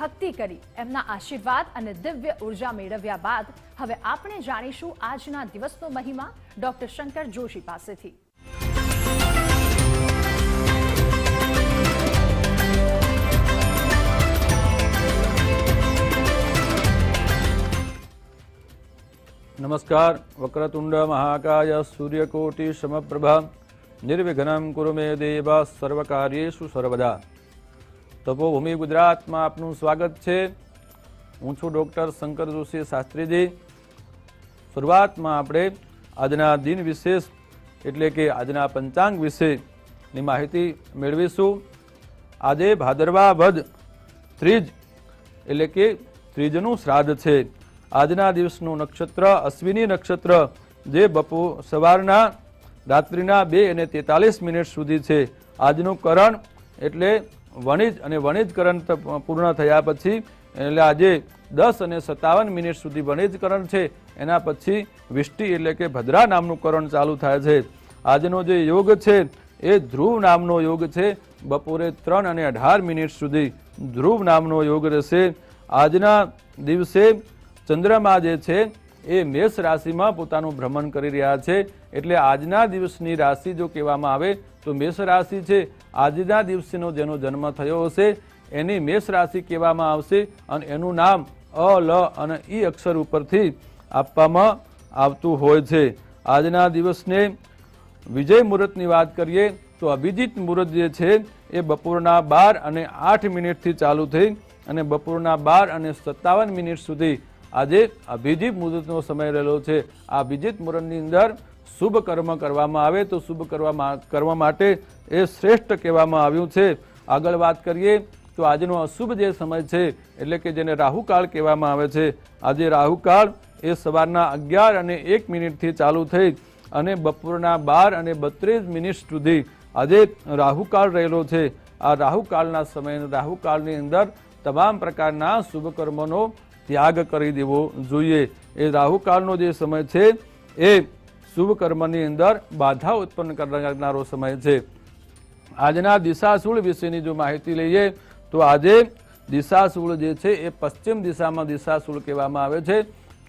ભક્તિ કરી, એમના આશીર્વાદ અને દિવ્ય ઊર્જા મેળવ્યા બાદ હવે આપણે જાણીશું આજના દિવસનો મહિમા ડોક્ટર શંકર જોશી પાસેથી. નમસ્કાર. વક્રતુંડ મહાકાય સૂર્યકોટિ સમપ્રભા. નિર્વિઘ્નમ કુરુ મે દેવા સર્વકાર્યેષુ સર્વદા. તપોભૂમિ ગુજરાતમાં આપનું સ્વાગત છે. હું છું ડૉક્ટર શંકર જોશી શાસ્ત્રીજી. શરૂઆતમાં આપણે આજના દિન વિશેષ એટલે કે આજના પંચાંગ વિશેની માહિતી મેળવીશું. આજે ભાદરવા વધ ત્રીજ એટલે કે ત્રીજનું શ્રાદ્ધ છે. આજના દિવસનું નક્ષત્ર, અશ્વિની નક્ષત્ર જે બપો સવારના રાત્રિના બે અને તેતાલીસ મિનિટ સુધી છે. આજનું કરણ એટલે વણિજ અને વણિજકરણ પૂર્ણ થયા પછી, એટલે આજે દસ અને સત્તાવન મિનિટ સુધી વણિજ કરણ છે, એના પછી વિષ્ટિ એટલે કે ભદ્રા નામનું કરણ ચાલુ થાય છે. આજનો જે યોગ છે, એ ધ્રુવ નામનો યોગ છે. બપોરે ત્રણ અને અઢાર મિનિટ સુધી ધ્રુવ નામનો યોગ રહેશે. આજના દિવસે ચંદ્રમા જે છે એ મેષ રાશિમાં પોતાનું ભ્રમણ કરી રહ્યા છે. એટલે આજના દિવસની રાશિ જો કહેવામાં આવે તો મેષ રાશિ છે. આજના દિવસનો જેનો જન્મ થયો હશે, એની મેષ રાશિ કહેવામાં આવશે અને એનું નામ અ, લ અને ઈ અક્ષર ઉપરથી આપવામાં આવતું હોય છે. આજના દિવસને વિજય મુહૂર્તની વાત કરીએ તો અભિજીત મુહૂર્ત જે છે એ બપોરના બાર અને આઠ મિનિટથી ચાલુ થઈ અને બપોરના બાર અને સત્તાવન મિનિટ સુધી આજે અભિજીત મુહૂર્તનો સમય રહેલો છે. આ અભિજીત મુહૂર્તની અંદર શુભ કર્મ કરવામાં આવે તો શુભ કરવા કરવા માટે એ શ્રેષ્ઠ કહેવામાં આવ્યું છે. આગળ વાત કરીએ તો આજનો અશુભ જે સમય છે, એટલે કે જેને રાહુકાળ કહેવામાં આવે છે. આજે રાહુકાળ એ સવારના અગિયાર અને એક મિનિટથી ચાલુ થઈ અને બપોરના બાર અને બત્રીસ મિનિટ સુધી આજે રાહુકાળ રહેલો છે. આ રાહુકાળના સમય, રાહુકાળની અંદર તમામ પ્રકારના શુભ કર્મોનો ત્યાગ કરી દેવો જોઈએ. એ રાહુકાળનો જે સમય છે, એ શુભ કર્મની અંદર બાધા ઉત્પન્ન કરનારો સમય છે. આજના દિશાશૂળ વિશેની જો માહિતી લઈએ, તો આજે દિશાશૂળ જે છે, એ પશ્ચિમ દિશામાં દિશાશૂળ કહેવામાં આવે છે.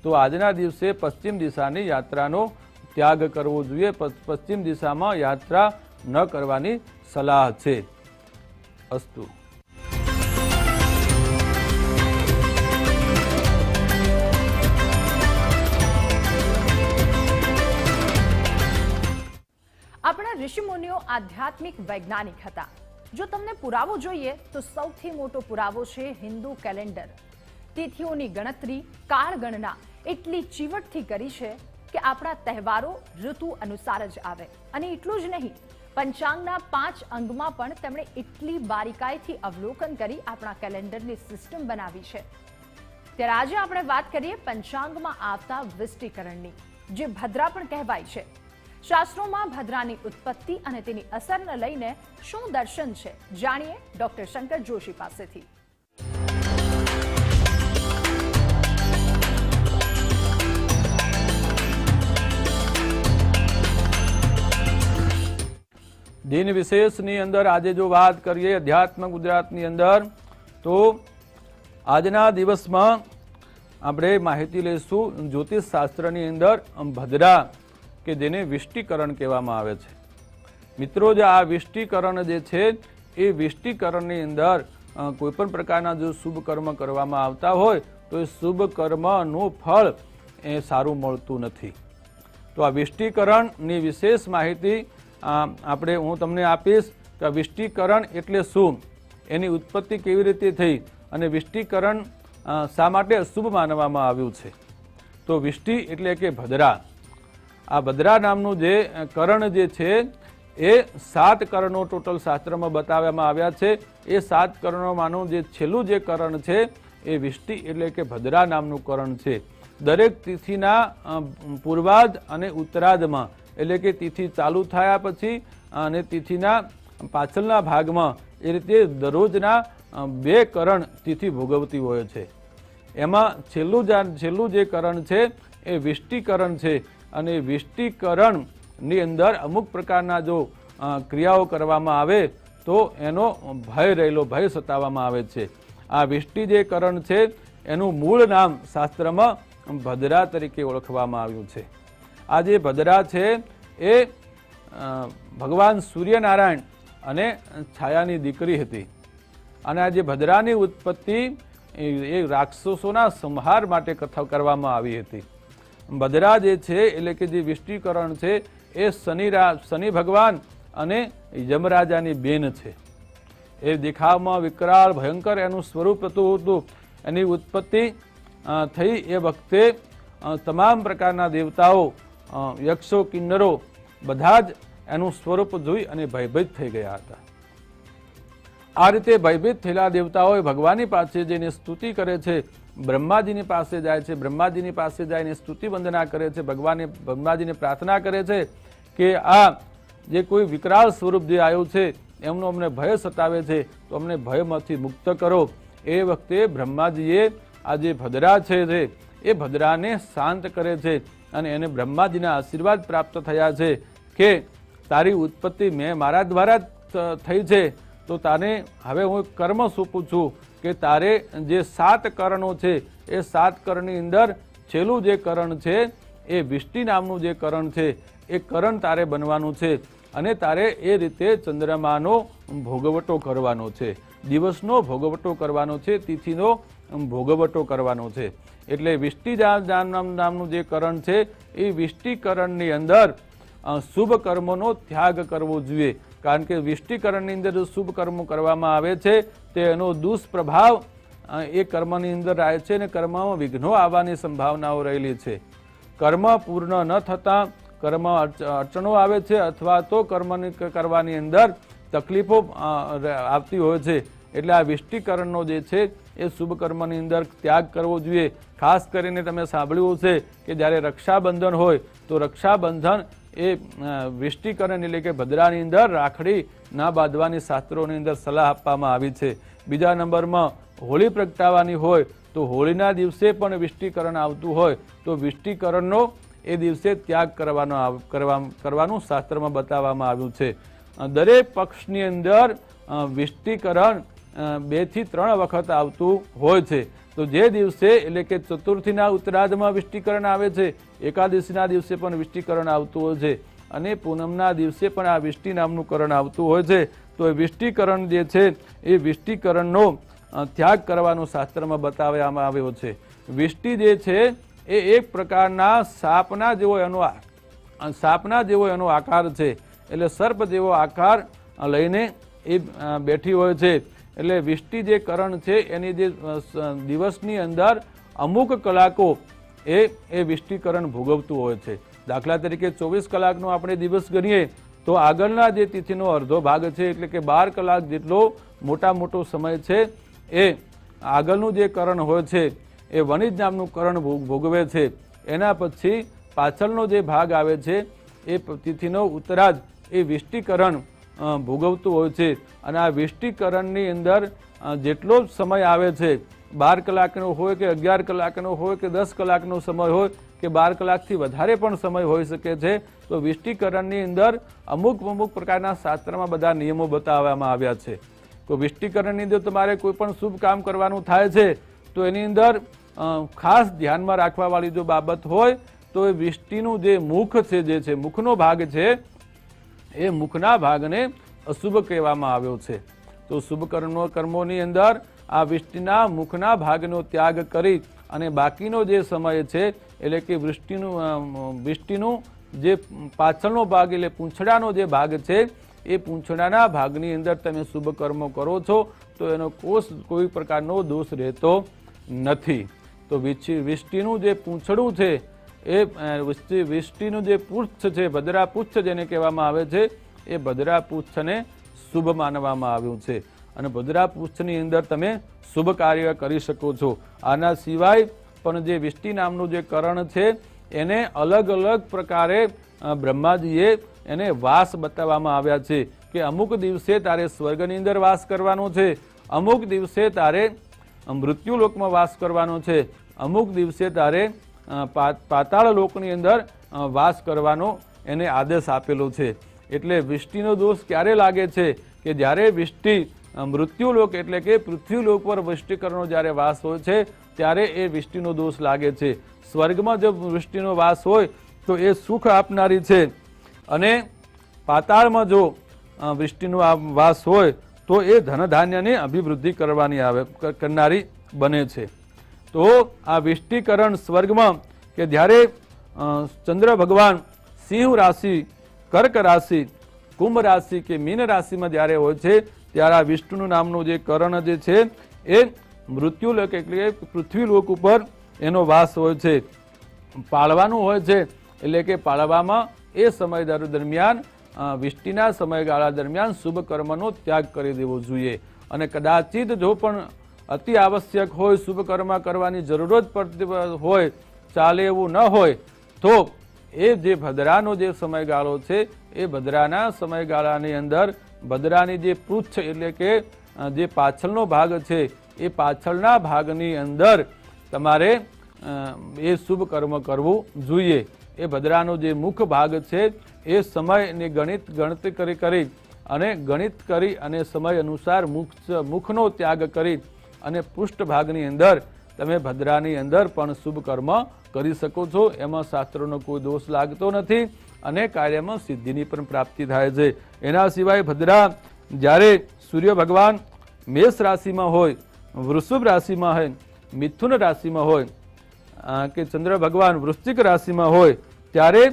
તો આજના દિવસે પશ્ચિમ દિશાની યાત્રાનો ત્યાગ કરવો જોઈએ. પશ્ચિમ દિશામાં યાત્રા ન કરવાની સલાહ છે. અસ્તુ. ઋષિમુનિઓ આધ્યાત્મિક વૈજ્ઞાનિક હતા. જો તમને પુરાવો જોઈએ, તો સૌથી મોટો પુરાવો છે હિન્દુ કેલેન્ડર. તિથિઓની ગણતરી, કાળગણના, એટલી ચીવટથી કરી છે કે આપણા તહેવારો ઋતુ અનુસાર જ આવે. અને એટલું જ નહીં, પંચાંગના પાંચ અંગમાં પણ તેમણે એટલી બારીકાઈથી અવલોકન કરી આપણા કેલેન્ડરની સિસ્ટમ બનાવી છે. ત્યારે આજે આપણે વાત કરીએ પંચાંગમાં આવતા વિસ્ટીકરણની જે ભદ્રા પણ કહેવાય છે. શાસ્ત્રોમાં ભદ્રાની ઉત્પત્તિ અને તેની અસરને લઈને શું દર્શન છે, જાણીએ ડોક્ટર શંકર જોશી પાસેથી. દિન વિશેષની અંદર આજે જો વાત કરીએ અધ્યાત્મ ગુજરાતની અંદર, તો આજના દિવસમાં આપણે માહિતી લઈશું જ્યોતિષ શાસ્ત્રની અંદર ભદ્રા. કે જેને વિષ્ટિકરણ કહેવામાં આવે છે. મિત્રો, જે આ વિષ્ટિકરણ જે છે, એ વિષ્ટિકરણની અંદર કોઈપણ પ્રકારના જો શુભ કર્મ કરવામાં આવતા હોય, તો એ શુભ કર્મનું ફળ એ સારું મળતું નથી. તો આ વિષ્ટિકરણની વિશેષ માહિતી આપણે, હું તમને આપીશ કે વિષ્ટિકરણ એટલે શું? એની ઉત્પત્તિ કેવી રીતે થઈ? અને વિષ્ટિકરણ શા માટે અશુભ માનવામાં આવ્યું છે? તો વિષ્ટિ એટલે કે ભદ્રા. આ ભદ્રા નામનું જે કરણ જે છે, એ સાત કરણો ટોટલ શાસ્ત્રમાં બતાવવામાં આવ્યા છે. એ સાત કરણોમાંનું જે છેલ્લું જે કરણ છે, એ વિષ્ટિ એટલે કે ભદ્રા નામનું કરણ છે. દરેક તિથિના પૂર્વાધ અને ઉત્તરાધમાં એટલે કે તિથિ ચાલુ થયા પછી, અને તિથિના પાછળના ભાગમાં એ રીતે દરરોજના બે કરણ તિથિ ભોગવતી હોય છે. એમાં છેલ્લું છેલ્લું જે કરણ છે, એ વિષ્ટિકરણ છે. અને વિષ્ટિકરણની અંદર અમુક પ્રકારના જો ક્રિયાઓ કરવામાં આવે, તો એનો ભય રહેલો, ભય સતાવવામાં આવે છે. આ વિષ્ટિ જે કરણ છે, એનું મૂળ નામ શાસ્ત્રમાં ભદ્રા તરીકે ઓળખવામાં આવ્યું છે. આ જે ભદ્રા છે, એ ભગવાન સૂર્યનારાયણ અને છાયાની દીકરી હતી. અને આ જે ભદ્રાની ઉત્પત્તિ એ રાક્ષસોના સંહાર માટે કથા કરવામાં આવી હતી. ભદ્રા જે છે, એટલે કે જે વિષ્ટિકરણ છે, એ શનિ શનિ ભગવાન અને યમરાજાની બેન છે. એ દેખાવમાં વિકરાળ, ભયંકર એનું સ્વરૂપ હતું હતું. એની ઉત્પત્તિ થઈ એ વખતે તમામ પ્રકારના દેવતાઓ યક્ષો, કિન્નરો બધા જ એનું સ્વરૂપ જોઈ અને ભયભીત થઈ ગયા હતા. આ રીતે ભયભીત થયેલા દેવતાઓએ ભગવાનની પાસે જેને સ્તુતિ કરે છે બ્રહ્માજીની પાસે જાય છે, બ્રહ્માજીની પાસે જઈને સ્તુતિ વંદના કરે છે ભગવાને બ્રહ્માજીને પ્રાર્થના કરે છે કે આ જે કોઈ વિકરાળ સ્વરૂપ જે આવ્યું છે, એમનો અમને ભય સતાવે છે, તો અમને ભયમાંથી મુક્ત કરો. એ વખતે બ્રહ્માજીએ આ જે ભદ્રા છે એ ભદ્રાને શાંત કરે છે અને એને બ્રહ્માજીના આશીર્વાદ પ્રાપ્ત થયા છે કે તારી ઉત્પત્તિ મેં મારા દ્વારા જ થઈ છે, તો તારે હવે હું કર્મ સોંપું છું. કે તારે જે સાત કરણો છે, એ સાત કરણની અંદર છેલ્લું જે કરણ છે, એ વિષ્ટિ નામનું જે કરણ છે, એ કરણ તારે બનવાનું છે અને તારે એ રીતે ચંદ્રમાનો ભોગવટો કરવાનો છે. દિવસનો ભોગવટો કરવાનો છે, તિથિનો ભોગવટો કરવાનો છે. એટલે વિષ્ટિ નામનું જે કરણ છે, એ વિષ્ટિકરણની અંદર શુભ કર્મોનો ત્યાગ કરવો જોઈએ. કારણ કે વિષ્ટિકરણની અંદર જો શુભ કર્મો કરવામાં આવે છે, તે એનો દુષ્પ્રભાવ એ કર્મની અંદર રહે છે અને કર્મમાં વિઘ્નો આવવાની સંભાવનાઓ રહેલી છે. કર્મ પૂર્ણ ન થતાં કર્મ અડચ- અડચણો આવે છે અથવા તો કર્મની કરવાની અંદર તકલીફો આવતી હોય છે. એટલે આ વિષ્ટિકરણનો જે છે, એ શુભ કર્મની અંદર ત્યાગ કરવો જોઈએ. ખાસ કરીને તમે સાંભળ્યું છે કે જ્યારે રક્ષાબંધન હોય, તો રક્ષાબંધન એ વિષ્ટિકરણ એટલે કે ભદ્રાની અંદર રાખડી ના બાંધવાની શાસ્ત્રોની અંદર સલાહ આપવામાં આવી છે. બીજા નંબરમાં હોળી પ્રગટાવવાની હોય તો હોળીના દિવસે પણ વિષ્ટિકરણ આવતું હોય તો વિષ્ટિકરણનો એ દિવસે ત્યાગ કરવાનો કરવાનું શાસ્ત્રમાં બતાવવામાં આવ્યું છે. દરેક પક્ષની અંદર વિષ્ટીકરણ અ, ત્રણ વખત આવતું હોય છે. તો જે દિવસે, એટલે કે ચતુર્થીના ઉત્તરાર્ધમાં વિષ્ટિકરણ આવે છે, એકાદશીના દિવસે પણ વિષ્ટિકરણ આવતું હોય છે અને પૂનમના દિવસે પણ આ વિષ્ટિ નામનું કરણ આવતું હોય છે. તો એ વિષ્ટિકરણ જે છે, એ વિષ્ટિકરણનો ત્યાગ કરવાનો શાસ્ત્રમાં બતાવવામાં આવ્યો છે. વિષ્ટિ જે છે, એ એક પ્રકારના સાપના જેવો એનો સાપના જેવો એનો આકાર છે. એટલે સર્પ જેવો આકાર લઈને એ બેઠી હોય છે. એટલે વિષ્ટિ જે કરણ છે, એની જે દિવસની અંદર અમુક કલાકો એ એ વિષ્ટિકરણ ભોગવતું હોય છે. દાખલા તરીકે ચોવીસ કલાકનો આપણે દિવસ ગણીએ, તો આગળના જે તિથિનો અડધો ભાગ છે, એટલે કે બાર કલાક જેટલો મોટા મોટો સમય છે, એ આગળનું જે કરણ હોય છે, એ વણિજ નામનું કરણ ભોગ- ભોગવે છે. એના પછી પાછળનો જે ભાગ આવે છે, એ તિથિનો ઉત્તરાજ, એ વિષ્ટિકરણ ભોગવતું હોય છે. અને આ વિષ્ટિકરણની અંદર જેટલો જ સમય આવે છે, બાર કલાકનો હોય કે અગિયાર કલાકનો હોય કે દસ કલાકનો સમય હોય કે બાર કલાકથી વધારે પણ સમય હોઈ શકે છે, તો વિષ્ટિકરણની અંદર અમુક અમુક પ્રકારના શાસ્ત્રમાં બધા નિયમો બતાવવામાં આવ્યા છે. તો વિષ્ટિકરણની અંદર તમારે કોઈ પણ શુભ કામ કરવાનું થાય છે, તો એની અંદર ખાસ ધ્યાનમાં રાખવાવાળી જો બાબત હોય, તો એ વિષ્ટિનું જે મુખ છે જે છે, મુખનો ભાગ છે એ મુખના ભાગને અશુભ કહેવામાં આવ્યો છે. તો શુભ કર્મો કર્મોની અંદર આ વૃષ્ટિના મુખના ભાગનો ત્યાગ કરી અને બાકીનો જે સમય છે, એટલે કે વૃષ્ટિનું વૃષ્ટિનું જે પાછળનો ભાગ, એટલે પૂંછડાનો જે ભાગ છે, એ પૂંછડાના ભાગની અંદર તમે શુભ કર્મો કરો છો, તો એનો કોષ કોઈ પ્રકારનો દોષ રહેતો નથી. તો વિષ્ટિનું જે પૂંછડું છે એ વિષ્ટિનું જે પુચ્છ છે ભદ્રા પુચ્છ જેને કહેવામાં આવે છે, એ ભદ્રા પુચ્છને શુભ માનવામાં આવ્યું છે. અને ભદ્રા પુચ્છની અંદર તમે શુભ કાર્ય કરી શકો છો. આના સિવાય પણ જે વિષ્ટિ નામનું જે કરણ છે, એને અલગ અલગ પ્રકારે બ્રહ્માજીએ એને વાસ બતાવવામાં આવ્યા છે કે અમુક દિવસે તારે સ્વર્ગની અંદર વાસ કરવાનો છે, અમુક દિવસે તારે મૃત્યુલોકમાં વાસ કરવાનો છે, અમુક દિવસે તારે પાતાળ લોકની અંદર વાસ કરવાનો એને આદેશ આપેલો છે. એટલે વિષ્ટિનો દોષ ક્યારે લાગે છે કે જ્યારે વિષ્ટિ મૃત્યુલોક એટલે કે પૃથ્વીલોક પર વૃષ્ટિકરણનો જ્યારે વાસ હોય છે, ત્યારે એ વૃષ્ટિનો દોષ લાગે છે. સ્વર્ગમાં જો વૃષ્ટિનો વાસ હોય, તો એ સુખ આપનારી છે. અને પાતાળમાં જો વૃષ્ટિનો વાસ હોય, તો એ ધનધાન્યની અભિવૃદ્ધિ કરવાની આવે કરનારી બને છે. તો આ વિષ્ટિકરણ સ્વર્ગમાં કે જ્યારે ચંદ્ર ભગવાન સિંહ રાશિ, કર્ક રાશિ, કુંભ રાશિ કે મીન રાશિમાં જ્યારે હોય છે, ત્યારે આ વિષ્ણુ નામનું જે કરણ જે છે, એ મૃત્યુલોક એટલે કે પૃથ્વીલોક ઉપર એનો વાસ હોય છે. પાળવાનું હોય છે, એટલે કે પાળવામાં એ સમય દરમિયાન વિષ્ટિના સમયગાળા દરમિયાન શુભ કર્મનો ત્યાગ કરી દેવો જોઈએ. અને કદાચિત જો પણ અતિ આવશ્યક હોય શુભકર્મ કરવાની જરૂરત પડતી હોય, ચાલે એવું ન હોય, તો એ જે ભદ્રાનો જે સમયગાળો છે, એ ભદ્રાના સમયગાળાની અંદર ભદ્રાની જે પૃચ્છ એટલે કે જે પાછળનો ભાગ છે, એ પાછળના ભાગની અંદર તમારે એ શુભ કર્મ કરવું જોઈએ. એ ભદ્રાનો જે મુખ ભાગ છે, એ સમયને ગણિત ગણતરી કરી કરી અને ગણિત કરી અને સમય અનુસાર મુખ, મુખનો ત્યાગ કરી અને પૃષ્ઠભાગની અંદર તમે ભદ્રાની અંદર પણ શુભ કર્મ કરી શકો છો. એમાં શાસ્ત્રોનો કોઈ દોષ લાગતો નથી અને કાર્યમાં સિદ્ધિની પણ પ્રાપ્તિ થાય છે. એના સિવાય ભદ્રા જ્યારે સૂર્ય ભગવાન મેષ રાશિમાં હોય, વૃષભ રાશિમાં હોય, મિથુન રાશિમાં હોય કે ચંદ્ર ભગવાન વૃશ્ચિક રાશિમાં હોય, ત્યારે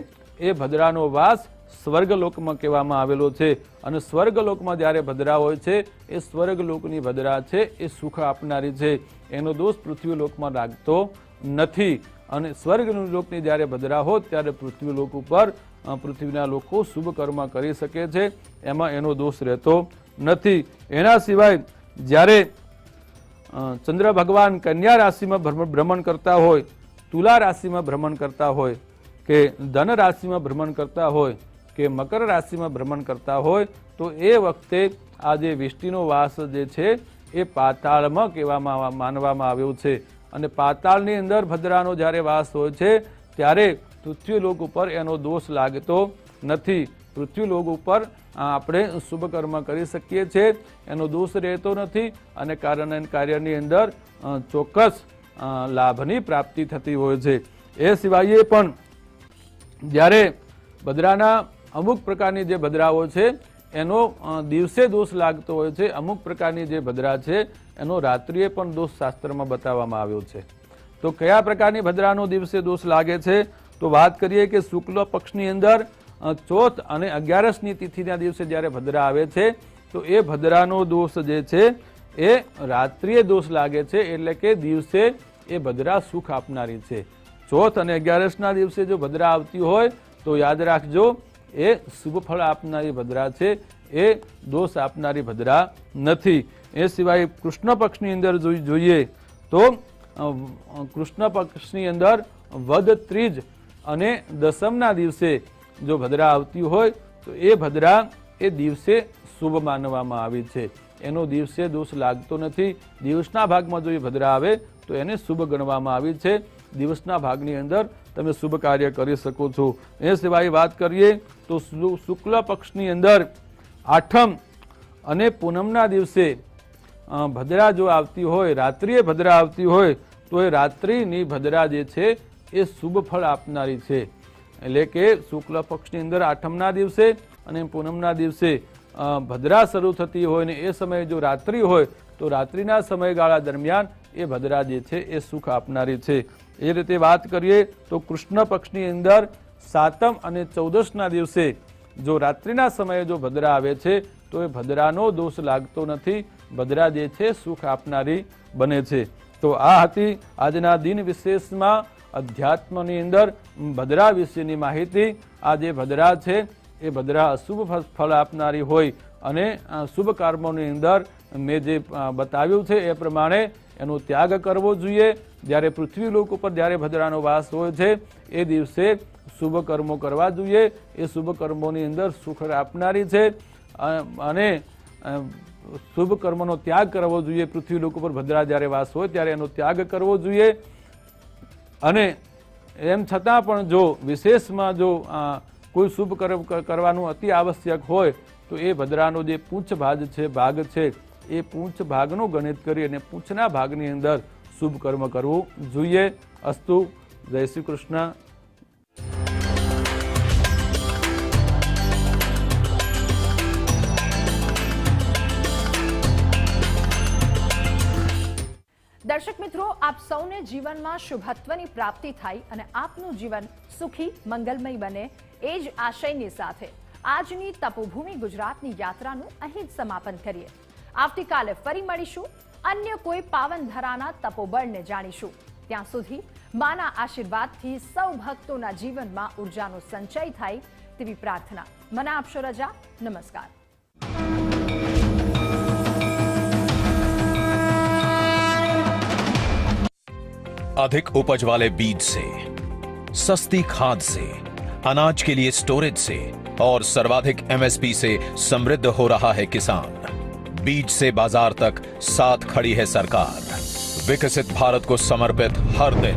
એ ભદ્રાનો વાસ સ્વર્ગલોકમાં કહેવામાં આવેલો છે અને સ્વર્ગલોકમાં જ્યારે ભદ્રા હોય છે, એ સ્વર્ગલોકની ભદ્રા છે, એ સુખ આપનારી છે. એનો દોષ પૃથ્વીલોકમાં લાગતો નથી. અને સ્વર્ગલોકની જ્યારે ભદ્રા હોત, ત્યારે પૃથ્વીલોક ઉપર પૃથ્વીના લોકો શુભ કર્મ કરી શકે છે. એમાં એનો દોષ રહેતો નથી. એના સિવાય જ્યારે ચંદ્ર ભગવાન કન્યા રાશિમાં ભ્રમ- ભ્રમણ કરતા હોય, તુલા રાશિમાં ભ્રમણ કરતા હોય કે ધન રાશિમાં ભ્રમણ કરતા હોય કે મકર રાશિમાં ભ્રમણ કરતા હોય તો એ વખતે આ જે વિષ્ટિનો વાસ જે છે એ પાતાળમાં કહેવામાં માનવામાં આવ્યો છે. અને પાતાળની અંદર ભદ્રાનો જ્યારે વાસ હોય છે, ત્યારે પૃથ્વીલોક ઉપર એનો દોષ લાગતો નથી. પૃથ્વીલોક ઉપર આપણે શુભ કર્મ કરી શકીએ છીએ એનો દોષ રહેતો નથી અને કારણ કાર્યની અંદર ચોક્કસ લાભની પ્રાપ્તિ થતી હોય છે. એ સિવાય પણ જ્યારે ભદ્રાના અમુક પ્રકારની જે ભદ્રાઓ છે, એનો દિવસે દોષ લાગતો હોય છે. અમુક પ્રકારની જે ભદ્રા છે, એનો રાત્રિએ પણ દોષ શાસ્ત્રમાં બતાવવામાં આવ્યો છે. તો કયા પ્રકારની ભદ્રાનો દિવસે દોષ લાગે છે? તો વાત કરીએ કે શુક્લ પક્ષની અંદર ચોથ અને અગિયારસની તિથિના દિવસે જ્યારે ભદ્રા આવે છે, તો એ ભદ્રાનો દોષ જે છે, એ રાત્રિએ દોષ લાગે છે, એટલે કે દિવસે એ ભદ્રા સુખ આપનારી છે. ચોથ અને અગિયારસના દિવસે જો ભદ્રા આવતી હોય, તો યાદ રાખજો એ શુભ ફળ આપનારી ભદ્રા છે, એ દોષ આપનારી ભદ્રા નથી. એ સિવાય કૃષ્ણ પક્ષની અંદર જોઈ- જોઈએ તો કૃષ્ણ પક્ષની અંદર વદ ત્રીજ અને દસમના દિવસે જો ભદ્રા આવતી હોય, તો એ ભદ્રા એ દિવસે શુભ માનવામાં આવી છે. એનો દિવસે દોષ લાગતો નથી. દિવસના ભાગમાં જો એ ભદ્રા આવે તો એને શુભ ગણવામાં આવી છે. દિવસના ભાગની અંદર તમે શુભ કાર્ય કરી શકો છો. એ સિવાય વાત કરીએ તો શુક્લ પક્ષની અંદર આઠમ અને પૂનમના દિવસે ભદ્રા જો આવતી હોય, રાત્રિએ ભદ્રા આવતી હોય, તો એ રાત્રિની ભદ્રા જે છે એ શુભ ફળ આપનારી છે. એટલે કે શુક્લ પક્ષની અંદર આઠમના દિવસે અને પૂનમના દિવસે ભદ્રા શરૂ થતી હોય ને એ સમયે જો રાત્રિ હોય તો રાત્રિના સમયગાળા દરમિયાન એ ભદ્રા જે છે એ સુખ આપનારી છે. એ રીતે વાત કરીએ તો કૃષ્ણ પક્ષની અંદર સાતમ અને ચૌદશના દિવસે જો રાત્રિના સમયે જો ભદ્રા આવે છે, તો એ ભદ્રાનો દોષ લાગતો નથી. ભદ્રા જે છે સુખ આપનારી બને છે. તો આ હતી આજના દિન વિશેષમાં અધ્યાત્મની અંદર ભદ્રા વિશેની માહિતી. આ જે ભદ્રા છે, એ ભદ્રા અશુભ ફળ આપનારી હોય અને શુભ કર્મોની અંદર મેં જે બતાવ્યું છે એ પ્રમાણે એનો ત્યાગ કરવો જોઈએ. જ્યારે પૃથ્વી લોક ઉપર જ્યારે ભદ્રાનો વાસ હોય છે, એ દિવસે શુભ કર્મો કરવા જોઈએ. એ શુભ કર્મોની અંદર સુખ આપનારી છે. અને શુભ કર્મનો ત્યાગ કરવો જોઈએ. પૃથ્વી લોક ઉપર ભદ્રા જ્યારે વાસ હોય ત્યારે એનો ત્યાગ કરવો જોઈએ. અને એમ છતાં પણ જો વિશેષમાં જો કોઈ શુભ કર્મ કરવાનું અતિ આવશ્યક હોય, તો એ ભદ્રાનો જે પૂંછ ભાગ છે ભાગ છે એ પૂંછ ભાગનો ગણિત કરી અને પૂંછના ભાગની અંદર શુભ કર્મ કરવું જોઈએ. અસ્તુ. જય શ્રી કૃષ્ણ. દર્શક મિત્રો, આપ સૌને જીવનમાં શુભત્વની પ્રાપ્તિ થાય અને આપનું જીવન સુખી, મંગલમય બને એ જ આશયની સાથે. આજની તપોભૂમિ ગુજરાતની યાત્રાનું અહીં જ સમાપન કરીએ. આવતીકાલે ફરી મળીશું અન્ય કોઈ પાવન ધરાના તપોબળને જાણીશું ત્યાં સુધી માના આશીર્વાદથી સૌ ભક્તોના જીવનમાં ઉર્જાનો સંચય થાય તેવી પ્રાર્થના મને આપશો રજા નમસ્કાર अधिक उपज वाले बीज से सस्ती खाद से अनाज के लिए स्टोरेज से और सर्वाधिक एमएसपी से समृद्ध हो रहा है किसान बीज से बाजार तक साथ खड़ी है सरकार विकसित भारत को समर्पित हर दिन